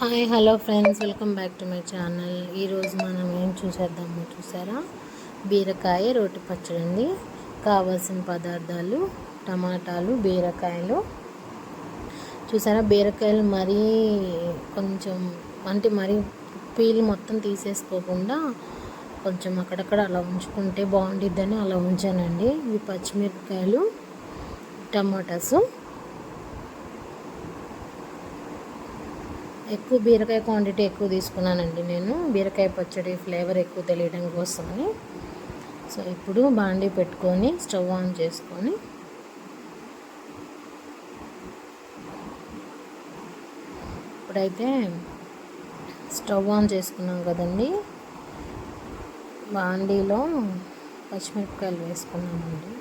Hi hello friends welcome back to my channel. ఈరోజు మనం ఏం చూసేద్దాము చూసారా? బీరకాయ రోటి పచ్చడి అండి కావాల్సిన పదార్థాలు టమాటాలు బీరకాయలు. చూసారా బీరకాయలు మరీ కొంచెం అంటే మరీ పీల్ మొత్తం తీసేసుకోకుండా కొంచెం అక్కడక్కడ అలా ఉంచుకుంటే బాగుండిద్దని అలా ఉంచానండి. ఇవి పచ్చిమిరపకాయలు టమాటాసు. ఎక్కువ బీరకాయ క్వాంటిటీ ఎక్కువ తీసుకున్నానండి నేను. బీరకాయ పచ్చడి ఫ్లేవర్ ఎక్కువ తెలియడం కోసమని. సో ఇప్పుడు బాండీ పెట్టుకొని స్టవ్ ఆన్ చేసుకొని ఇప్పుడైతే స్టవ్ ఆన్ చేసుకున్నాం కదండి. బాండీలో పచ్చిమిరపకాయలు వేసుకున్నామండి.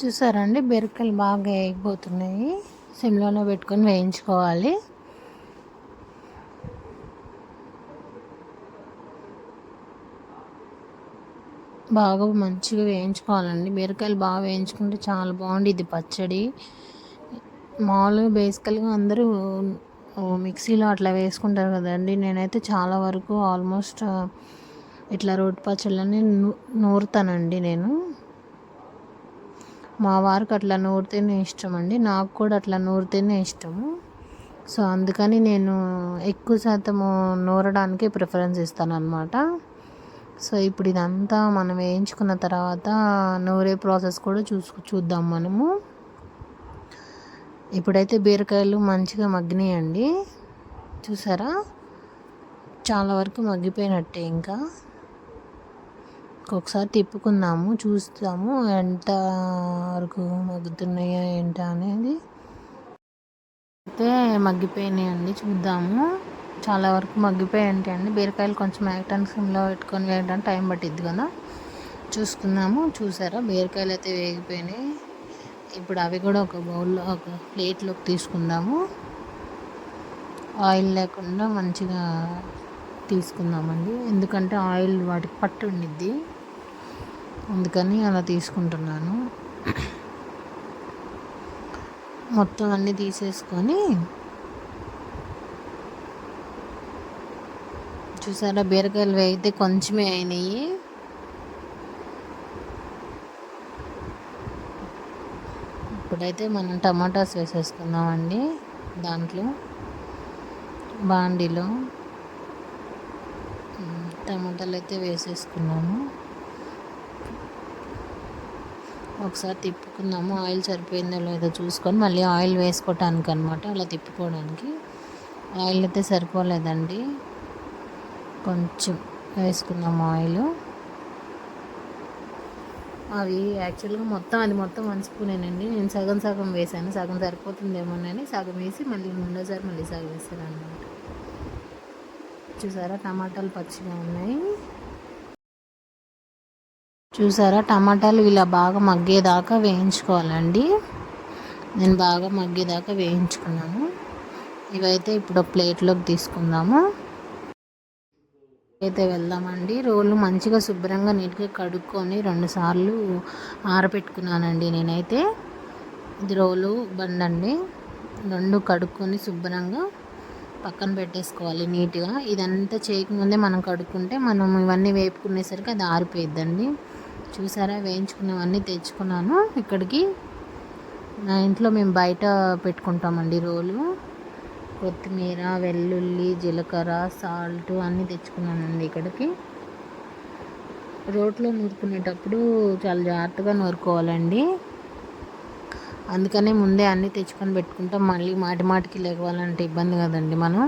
చూసారండి బెరకలు బాగా వేగిపోతున్నాయి సిమ్లోనే పెట్టుకొని వేయించుకోవాలి. బాగా మంచిగా వేయించుకోవాలండి. బీరకాయలు బాగా వేయించుకుంటే చాలా బాగుంది పచ్చడి. మామూలుగా బేసికల్గా అందరూ మిక్సీలో అట్లా వేసుకుంటారు కదండి. నేనైతే చాలా వరకు ఆల్మోస్ట్ ఇట్లా రోటి పచ్చళ్ళని నూరుతానండి నేను. మా వారికి అట్లా నూరితేనే ఇష్టం అండి నాకు కూడా అట్లా నూరితేనే ఇష్టము. సో అందుకని నేను ఎక్కువ శాతము నూరడానికే ప్రిఫరెన్స్ ఇస్తాను అనమాట సో ఇప్పుడు ఇదంతా మనం వేయించుకున్న తర్వాత నూరే ప్రాసెస్ కూడా చూసు చూద్దాం మనము. ఇప్పుడైతే బీరకాయలు మంచిగా మగ్గినాయండి. చూసారా? చాలా వరకు మగ్గిపోయినట్టే ఇంకా. ఒకసారి తిప్పుకుందాము చూస్తాము ఎంత వరకు మగ్గుతున్నాయా ఏంట అనేది. అయితే మగ్గిపోయినాయండి చూద్దాము. చాలా వరకు మగ్గిపోయాయి అండి. బీరకాయలు కొంచెం యాక్టన్ సిమ్లో పెట్టుకొని వేయడానికి టైం పట్టిద్ది కదా. చూసుకుందాము చూసారా? బీరకాయలు అయితే వేగిపోయినాయి. ఇప్పుడు అవి కూడా ఒక బౌల్లో ఒక ప్లేట్లోకి తీసుకుందాము. ఆయిల్ లేకుండా మంచిగా తీసుకుందామండి. ఎందుకంటే ఆయిల్ వాటికి పట్టు ఉండిద్ది. అందుకని అలా తీసుకుంటున్నాను. మొత్తం అన్నీ తీసేసుకొని చూసారా? బీరకాయలు అయితే కొంచెమే అయినాయి. ఇప్పుడైతే మనం టమాటాస్ వేసేసుకుందామండి దాంట్లో. బాండీలో. టమాటాలు అయితే వేసేసుకున్నాము ఒకసారి తిప్పుకుందాము. ఆయిల్ సరిపోయిందో లేదో చూసుకొని మళ్ళీ ఆయిల్ వేసుకోవటానికి అనమాట అలా తిప్పుకోవడానికి. ఆయిల్ అయితే సరిపోలేదండి. కొంచెం వేసుకుందాము ఆయిల్. అవి యాక్చువల్గా మొత్తం అది మొత్తం వన్ స్పూనేనండి. నేను సగం సగం వేసాను సగం సరిపోతుందేమోనని సగం వేసి మళ్ళీ రెండోసారి మళ్ళీ సగం వేసాను అనమాట చూసారా? టమాటాలు పచ్చిగా ఉన్నాయి. చూసారా? టమాటాలు ఇలా బాగా మగ్గేదాకా వేయించుకోవాలండి. నేను బాగా మగ్గేదాకా వేయించుకున్నాను. ఇవైతే ఇప్పుడు ప్లేట్లోకి తీసుకుందాము. అయితే వెళ్దామండి. రోళ్ళు మంచిగా శుభ్రంగా నీట్గా కడుక్కొని రెండుసార్లు ఆరబెట్టుకున్నానండి నేనైతే. ఇది రోలు బండండి రెండు కడుక్కొని శుభ్రంగా పక్కన పెట్టేసుకోవాలి నీట్గా. ఇదంతా చేయకముందే మనం కడుక్కుంటే మనం ఇవన్నీ వేపుకునేసరికి అది ఆరిపోయిద్దండి. చూసారా వేయించుకున్నవన్నీ తెచ్చుకున్నాను. ఇక్కడికి నా ఇంట్లో మేము బయట పెట్టుకుంటామండి రోలు. కొత్తిమీర వెల్లుల్లి జీలకర్ర సాల్ట్ అన్నీ తెచ్చుకున్నానండి ఇక్కడికి. రోట్లో నూరుకునేటప్పుడు చాలా జాగ్రత్తగా నూరుకోవాలండి. అందుకనే ముందే అన్నీ తెచ్చుకొని పెట్టుకుంటాం. మళ్ళీ మాటి మాటికి లేవాలంటే ఇబ్బంది కదండి మనం.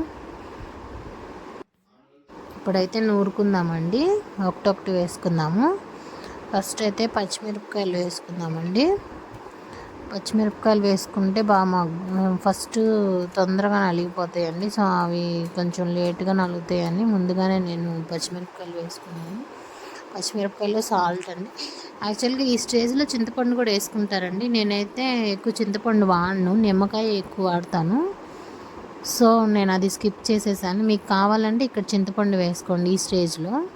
ఇప్పుడైతే నూరుకుందామండి. ఒకటొకటి వేసుకుందాము. ఫస్ట్ అయితే పచ్చిమిరపకాయలు వేసుకుందామండి. పచ్చిమిరపకాయలు వేసుకుంటే బాగా ఫస్ట్ తొందరగా నలిగిపోతాయండి. సో అవి కొంచెం లేట్గా నలుగుతాయని ముందుగానే నేను పచ్చిమిరపకాయలు వేసుకున్నాను. పచ్చిమిరపకాయలు సాల్ట్ అండి. యాక్చువల్గా ఈ స్టేజ్లో చింతపండు కూడా వేసుకుంటారండి. నేనైతే ఎక్కువ చింతపండు వాడను. నిమ్మకాయ ఎక్కువ వాడతాను. సో నేను అది స్కిప్ చేసేసాను. మీకు కావాలంటే ఇక్కడ చింతపండు వేసుకోండి ఈ స్టేజ్లో.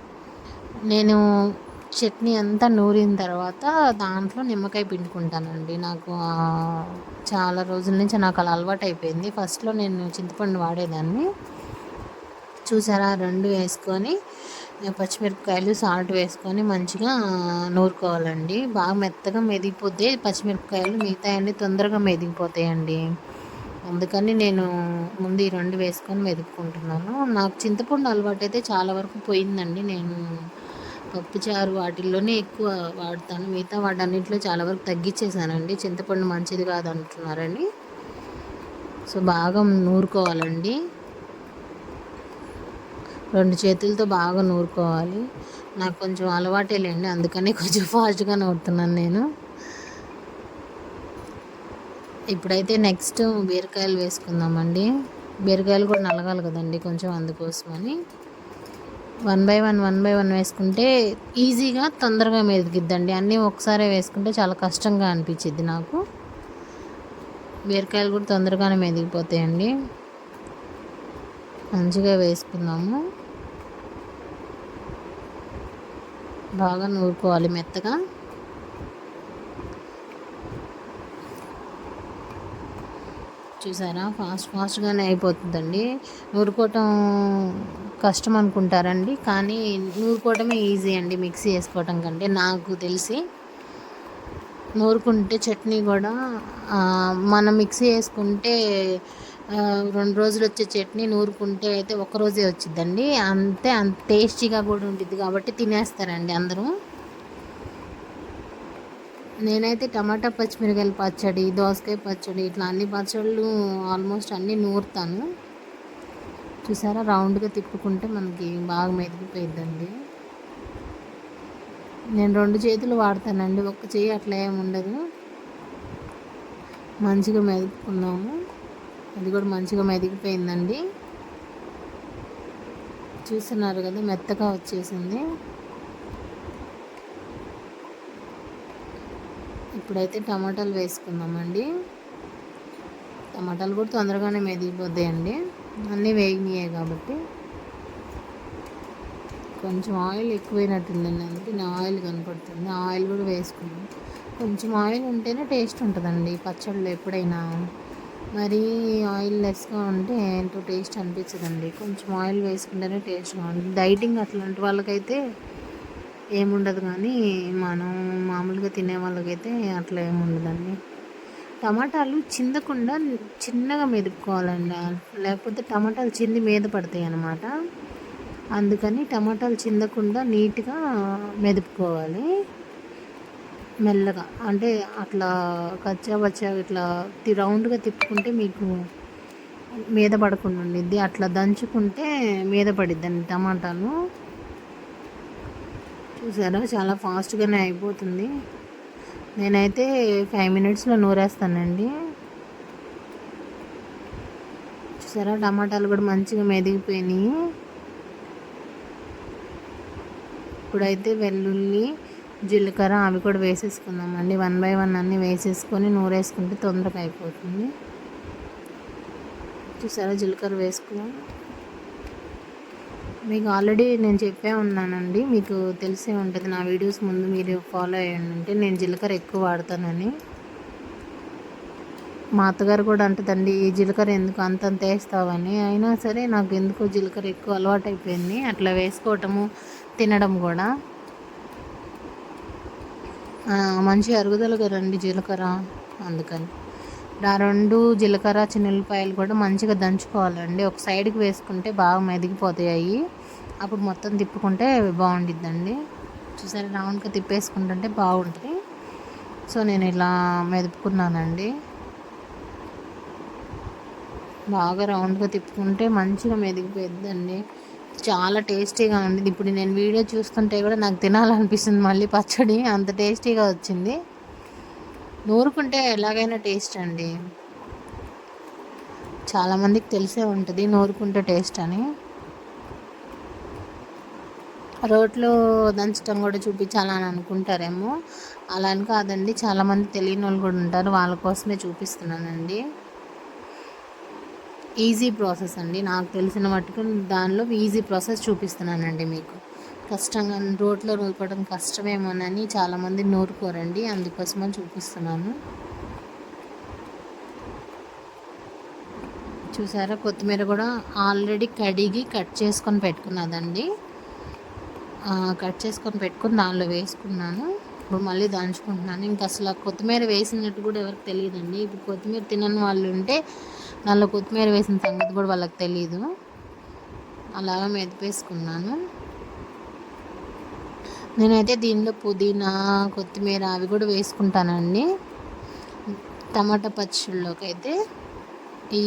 నేను చట్నీ అంతా నూరిన తర్వాత దాంట్లో నిమ్మకాయ పిండుకుంటానండి. నాకు చాలా రోజుల నుంచి నాకు అలా అలవాటు అయిపోయింది ఫస్ట్లో నేను చింతపండు వాడేదాన్ని. చూసారా? రెండు వేసుకొని పచ్చిమిరపకాయలు సాల్ట్ వేసుకొని మంచిగా నూరుకోవాలండి. బాగా మెత్తగా మెదిగిపోతే పచ్చిమిరపకాయలు మిగతా అన్ని తొందరగా మెదిగిపోతాయండి. అందుకని నేను ముందు ఈ రెండు వేసుకొని మెదుపుకుంటున్నాను. నాకు చింతపండు అలవాటు అయితే చాలా వరకు పోయిందండి. నేను పప్పుచారు వాటిల్లోనే ఎక్కువ వాడతాను. మిగతా వాటన్నిటిలో చాలా వరకు తగ్గించేసానండి చింతపండు మంచిది కాదు అంటున్నారని సో బాగా నూరుకోవాలండి. రెండు చేతులతో బాగా నూరుకోవాలి. నాకు కొంచెం అలవాటే లేండి. అందుకని కొంచెం ఫాస్ట్గా నూరుతున్నాను నేను. ఇప్పుడైతే నెక్స్ట్ బీరకాయలు వేసుకుందామండి. బీరకాయలు కూడా నలగాలి కదండి కొంచెం అందుకోసమని. One by one one by one వేసుకుంటే ఈజీగా తొందరగా మెదిగిద్దండి. అన్నీ ఒకసారి వేసుకుంటే చాలా కష్టంగా అనిపించింది నాకు. బీరకాయలు కూడా తొందరగానే మెదిగిపోతాయండి. మంచిగా వేసుకుందాము. బాగా నూరుకోవాలి మెత్తగా. చూసారా? ఫాస్ట్ ఫాస్ట్గానే అయిపోతుందండి. నూరుకోవటం కష్టం అనుకుంటారండి. కానీ నూరుకోవటమే ఈజీ అండి మిక్సీ వేసుకోవటం కంటే నాకు తెలిసి. నూరుకుంటే చట్నీ కూడా మనం మిక్సీ వేసుకుంటే రెండు రోజులు వచ్చే చట్నీ నూరుకుంటే అయితే ఒక రోజే వచ్చిందండి అంతే అంత టేస్టీగా కూడా ఉంటుంది కాబట్టి తినేస్తారండి అందరూ. నేనైతే టమాటా పచ్చిమిరకాయల పచ్చడి దోసకాయ పచ్చడి ఇట్లా అన్ని పచ్చళ్ళు ఆల్మోస్ట్ అన్నీ నూరుతాను. చూసారా? రౌండ్గా తిప్పుకుంటే మనకి బాగా మెదిగిపోయిద్దండి నేను రెండు చేతులు వాడతానండి. ఒక్క చేయి అట్లా ఏమి ఉండదు. మంచిగా మెదుపుకున్నాము. అది కూడా మంచిగా మెదిగిపోయిందండి. చూస్తున్నారు కదా మెత్తగా వచ్చేసింది. ఇప్పుడైతే టమాటాలు వేసుకుందామండి. టమాటాలు కూడా తొందరగానే మెదిగిపోతాయండి. అన్నీ వేగినాయి కాబట్టి కొంచెం ఆయిల్ ఎక్కువైనట్టుందండి అందుకే నా ఆయిల్ కనపడుతుంది. ఆయిల్ కూడా వేసుకున్నాం కొంచెం ఆయిల్ ఉంటేనే టేస్ట్ ఉంటుందండి. పచ్చళ్ళు ఎప్పుడైనా మరి ఆయిల్ లెస్గా ఉంటే ఏంటో టేస్ట్ అనిపించదండి. కొంచెం ఆయిల్ వేసుకుంటేనే టేస్ట్గా ఉంటుంది డైటింగ్ అట్లాంటి వాళ్ళకైతే ఏముండదు కానీ మనం మామూలుగా తినే వాళ్ళకైతే అట్లా ఏముండదండి. టమాటాలు చిందకుండా చిన్నగా మెదుపుకోవాలండి. లేకపోతే టమాటాలు చింది మీద పడతాయి అన్నమాట. అందుకని టమాటాలు చిందకుండా నీట్గా మెదుపుకోవాలి. మెల్లగా. అంటే అట్లా కచ్చా బచ్చా ఇట్లా తి- రౌండ్గా తిప్పుకుంటే మీకు మీద పడకుండా ఉండిద్ది. అట్లా దంచుకుంటే మీద పడిద్దండి టమాటాలు. చూసారా? చాలా ఫాస్ట్గానే అయిపోతుంది. నేనైతే ఫైవ్ మినిట్స్లో నూరేస్తానండి. చూసారా? టమాటాలు కూడా మంచిగా మెదిగిపోయినాయి. ఇప్పుడైతే వెల్లుల్లి జీలకర్ర అవి కూడా వేసేసుకుందామండి. వన్ బై వన్ అన్నీ వేసేసుకొని నూరేసుకుంటే తొందరగా అయిపోతుంది. చూసారా? జీలకర్ర వేసుకున్నాం. మీకు ఆల్రెడీ నేను చెప్పే ఉన్నానండి. మీకు తెలిసే ఉంటుంది నా వీడియోస్ ముందు మీరు ఫాలో అయ్యండి. అంటే నేను జీలకర్ర ఎక్కువ వాడతానని. మా అత్తగారు కూడా అంటదండి ఈ జీలకర్ర ఎందుకు అంతంత వేస్తావని? అయినా సరే నాకు ఎందుకో జీలకర్ర ఎక్కువ అలవాటు అయిపోయింది అట్లా వేసుకోవటము తినడం కూడా. మంచి అరుగుదల కదండి జీలకర్ర. అందుకని. ఆ రెండు జీలకర్ర చిన్నులపాయలు కూడా మంచిగా దంచుకోవాలండి. ఒక సైడ్కి వేసుకుంటే బాగా మెదిగిపోతాయి. అప్పుడు మొత్తం తిప్పుకుంటే బాగుండిద్దండి. చూసారా రౌండ్గా తిప్పేసుకుంటుంటే బాగుంటుంది సో నేను ఇలా మెదుపుకున్నానండి. బాగా రౌండ్గా తిప్పుకుంటే మంచిగా మెదిగిపోయిద్దండి. చాలా టేస్టీగా ఉండేది ఇప్పుడు నేను వీడియో చూస్తుంటే కూడా నాకు తినాలనిపిస్తుంది. మళ్ళీ పచ్చడి అంత టేస్టీగా వచ్చింది. నూరుకుంటే ఎలాగైనా టేస్ట్ అండి. చాలామందికి తెలిసే ఉంటుంది నూరుకుంటే టేస్ట్ అని. రోట్లో దంచడం కూడా చూపించాలని అనుకుంటారేమో. అలా అని కాదండి చాలామంది తెలియని వాళ్ళు కూడా ఉంటారు వాళ్ళ కోసమే చూపిస్తున్నానండి. ఈజీ ప్రాసెస్ అండి నాకు తెలిసిన మట్టుకు దానిలో ఈజీ ప్రాసెస్ చూపిస్తున్నానండి మీకు. కష్టంగా రోడ్లో నూరుకోవడం కష్టమేమోనని చాలామంది నూరుకోరండి. అందుకోసమని చూపిస్తున్నాను. చూసారా? కొత్తిమీర కూడా ఆల్రెడీ కడిగి కట్ చేసుకొని పెట్టుకున్నదండి. కట్ చేసుకొని పెట్టుకుని దానిలో వేసుకున్నాను. ఇప్పుడు మళ్ళీ దంచుకుంటున్నాను. ఇంకా అసలు ఆ కొత్తిమీర వేసినట్టు కూడా ఎవరికి తెలియదండి. ఇప్పుడు కొత్తిమీర తినని వాళ్ళు ఉంటే దానిలో కొత్తిమీర వేసిన సంగతి కూడా వాళ్ళకి తెలియదు అలాగా మెదిపేసుకున్నాను. నేనైతే దీనిలో పుదీనా కొత్తిమీర అవి కూడా వేసుకుంటానండి. టమాటా పచ్చళ్ళలోకి అయితే ఈ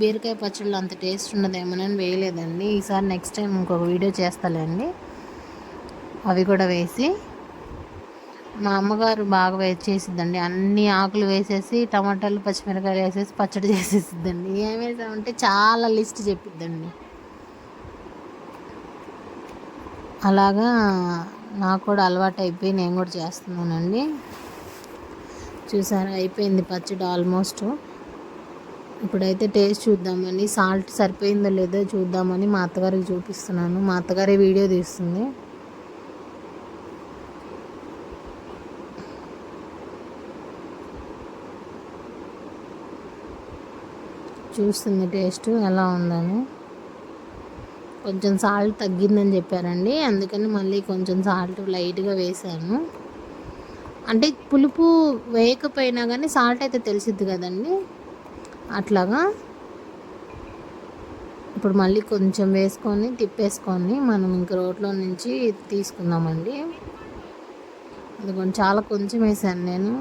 బీరకాయ పచ్చళ్ళు అంత టేస్ట్ ఉండదేమోనని వేయలేదండి. ఈసారి నెక్స్ట్ టైం ఇంకొక వీడియో చేస్తాలేండి. అవి కూడా వేసి మా అమ్మగారు బాగా వేసి చేసిద్దండి అన్ని ఆకులు వేసేసి టమాటాలు పచ్చిమిరకాయలు వేసేసి పచ్చడి చేసేసిద్దండి. ఏం వేసామంటే చాలా లిస్ట్ చెప్పిద్దండి. అలాగా నాకు కూడా అలవాటు అయిపోయి నేను కూడా చేస్తున్నానండి. చూసారా అయిపోయింది పచ్చడి ఆల్మోస్ట్. ఇప్పుడైతే టేస్ట్ చూద్దామని సాల్ట్ సరిపోయిందో లేదో చూద్దామని మా అత్తగారికి చూపిస్తున్నాను. మా అత్తగారే వీడియో తీస్తుంది. చూస్తుంది టేస్ట్ ఎలా ఉందని. కొంచెం సాల్ట్ తగ్గిందని చెప్పారండి. అందుకని మళ్ళీ కొంచెం సాల్ట్ లైట్గా వేసాను. అంటే పులుపు వేయకపోయినా కానీ సాల్ట్ అయితే తెలిసిద్ది కదండి. అట్లాగా ఇప్పుడు మళ్ళీ కొంచెం వేసుకొని తిప్పేసుకొని మనం ఇంక రోట్లో నుంచి తీసుకుందామండి. అది కొంచెం చాలా కొంచెం వేసాను నేను.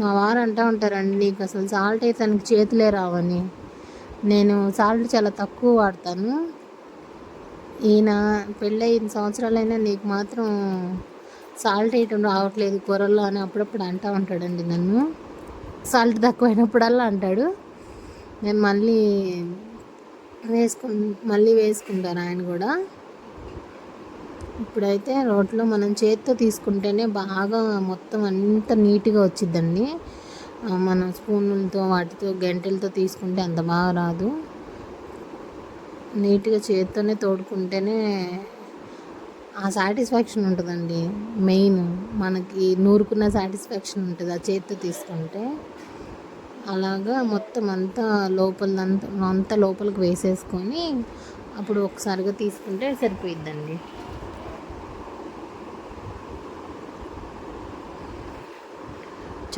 మా వారు అంటూ ఉంటారండి నీకు అసలు సాల్ట్ అయితే తనకి చేతులే రావని. నేను సాల్ట్ చాలా తక్కువ వాడతాను. ఈయన పెళ్ళయిన సంవత్సరాలైనా నీకు మాత్రం సాల్ట్ వేయటం రావట్లేదు కూరల్లో అని అప్పుడప్పుడు అంటూ ఉంటాడండి నన్ను. సాల్ట్ తక్కువైనప్పుడల్లా అంటాడు. నేను మళ్ళీ వేసుకు మళ్ళీ వేసుకుంటాను ఆయన కూడా. ఇప్పుడైతే రోట్లో మనం చేత్తో తీసుకుంటేనే బాగా మొత్తం అంత నీట్గా వచ్చిద్దండి. మనం స్పూన్లతో వాటితో గంటెలతో తీసుకుంటే అంత బాగా రాదు. నీట్గా చేత్తోనే తోడుకుంటేనే ఆ సాటిస్ఫాక్షన్ ఉంటుందండి. మెయిన్ మనకి నూరుకున్న సాటిస్ఫాక్షన్ ఉంటుంది ఆ చేత్తో తీసుకుంటే. అలాగా మొత్తం అంతా లోపలంతా అంతా లోపలికి వేసేసుకొని అప్పుడు ఒకసారిగా తీసుకుంటే సరిపోయిద్దండి.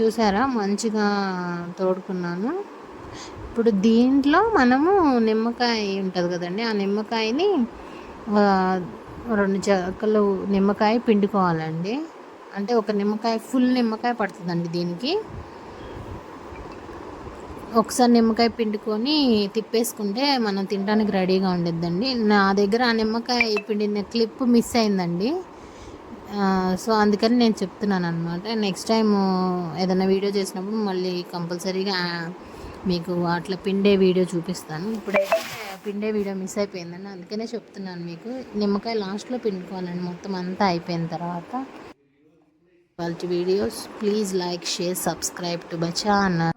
చూసారా? మంచిగా తోడుకున్నాను. ఇప్పుడు దీంట్లో మనము నిమ్మకాయ ఉంటుంది కదండి. ఆ నిమ్మకాయని రెండు చెక్కలు నిమ్మకాయ పిండుకోవాలండి. అంటే ఒక నిమ్మకాయ ఫుల్ నిమ్మకాయ పడుతుందండి దీనికి. ఒకసారి నిమ్మకాయ పిండుకొని తిప్పేసుకుంటే మనం తినడానికి రెడీగా ఉండిద్దండి. నా దగ్గర ఆ నిమ్మకాయ పిండిన క్లిప్ మిస్ అయిందండి. సో అందుకని నేను చెప్తున్నాను అనమాట నెక్స్ట్ టైం ఏదైనా వీడియో చేసినప్పుడు మళ్ళీ కంపల్సరీగా మీకు అట్లా పిండే వీడియో చూపిస్తాను. ఇప్పుడైతే పిండే వీడియో మిస్ అయిపోయిందని అందుకనే చెప్తున్నాను మీకు. నిమ్మకాయ లాస్ట్లో పిండుకోవాలండి. మొత్తం అంతా అయిపోయిన తర్వాత. వాళ్ళ videos please like share subscribe to బచా channel